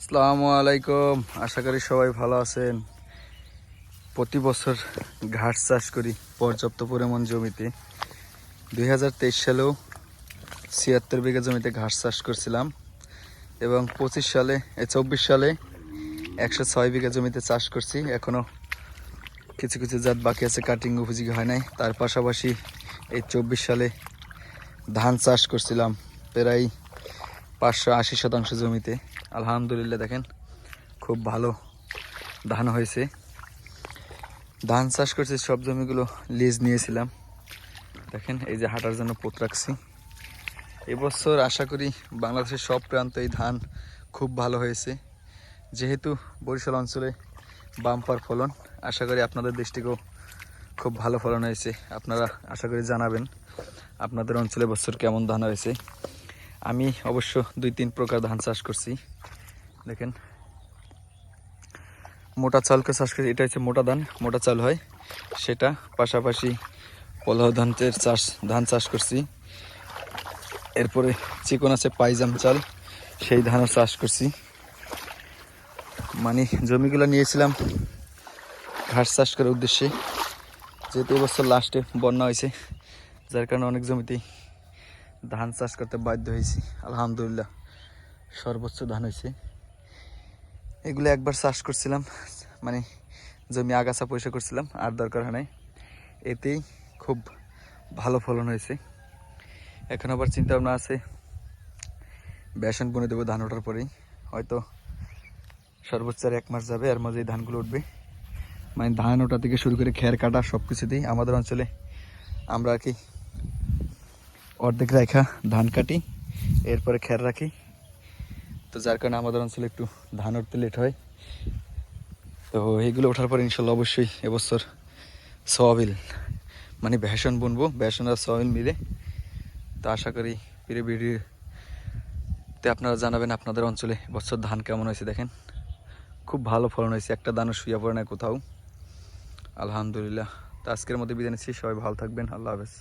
আসসালামু আলাইকুম। আশা করি সবাই ভালো আছেন। প্রতি বছর ঘাস চাষ করি পর্যাপ্ত পরিমাণ জমিতে। দুই হাজার তেইশ সালেও ছিয়াত্তর বিঘা জমিতে ঘাস চাষ করছিলাম এবং পঁচিশ সালে চব্বিশ সালে একশো ছয় বিঘা জমিতে চাষ করছি। এখনও কিছু কিছু জাত বাকি আছে, কাটিং উপযোগী হয় নাই। তার পাশাপাশি এই চব্বিশ সালে ধান চাষ করছিলাম। প্রায় পাঁচশো আশি শতাংশ জমিতে। আলহামদুলিল্লাহ, দেখেন, খুব ভালো ধান হয়েছে। ধান চাষ করছি, সব জমিগুলো লিজ নিয়েছিলাম। দেখেন, এই যে হাঁটার জন্য পোত রাখছি। এবছর আশা করি বাংলাদেশের সব প্রান্তে এই ধান খুব ভালো হয়েছে। যেহেতু বরিশাল অঞ্চলে বাম্পার ফলন, আশা করি আপনাদের দৃষ্টিকেও খুব ভালো ফলন হয়েছে। আপনারা আশা করি জানাবেন আপনাদের অঞ্চলে বছর কেমন ধান হয়েছে। আমি অবশ্য দুই তিন প্রকার ধান চাষ করছি। দেখেন। মোটা চালকে চাষ করি, এটা হচ্ছে মোটা ধান, মোটা চাল হয়। সেটা পাশাপাশি পলাও ধানের চাষ, ধান চাষ করছি। এরপরে চিকন আছে পাইজাম চাল, সেই ধানও চাষ করছি। মানে জমিগুলো নিয়েছিলাম ঘাস চাষ করার উদ্দেশ্যে। যেহেতু এবছর লাস্টে বন্যা হয়েছে, যার কারণে অনেক জমিতেই ধান চাষ করতে বাধ্য হয়েছি। আলহামদুলিল্লাহ, সর্বোচ্চ ধান হয়েছে। এগুলো একবার চাষ করছিলাম মানে জমি আগাছা পয়সা করছিলাম, আর দরকার হয় নাই। এতেই খুব ভালো ফলন হয়েছে। এখন আবার চিন্তা ভাবনা আছে, বেসন বুনে দেবো ধান ওঠার পরেই। হয়তো সর্বোচ্চ আর এক মাস যাবে, এর মাঝে ধানগুলো উঠবে। মানে ধান ওঠা থেকে শুরু করে খের কাটা সব কিছু কিছুতেই আমাদের অঞ্চলে আমরা আর কি অর্ধেক রেখা, ধান কাটি, এরপরে খের রাখি। তো যার কারণে আমাদের অঞ্চলে একটু ধান উঠতে লেট হয়। তো এইগুলো ওঠার পর ইনশাল্লাহ অবশ্যই এবছর সয়াবিল মানে বেসন বুনবো, বেসন আর সয়াবিল মিলে। তো আশা করি ফিরে ভিডিওতে আপনারা জানাবেন আপনাদের অঞ্চলে এবছর ধান কেমন হয়েছে দেখেন। খুব ভালো ফলন হয়েছে, একটা দানও শুয়ে পড়ে না কোথাও। আলহামদুলিল্লাহ। তো আজকের মধ্যে বিদায় নিচ্ছি, সবাই ভালো থাকবেন, আল্লাহ হাফেজ।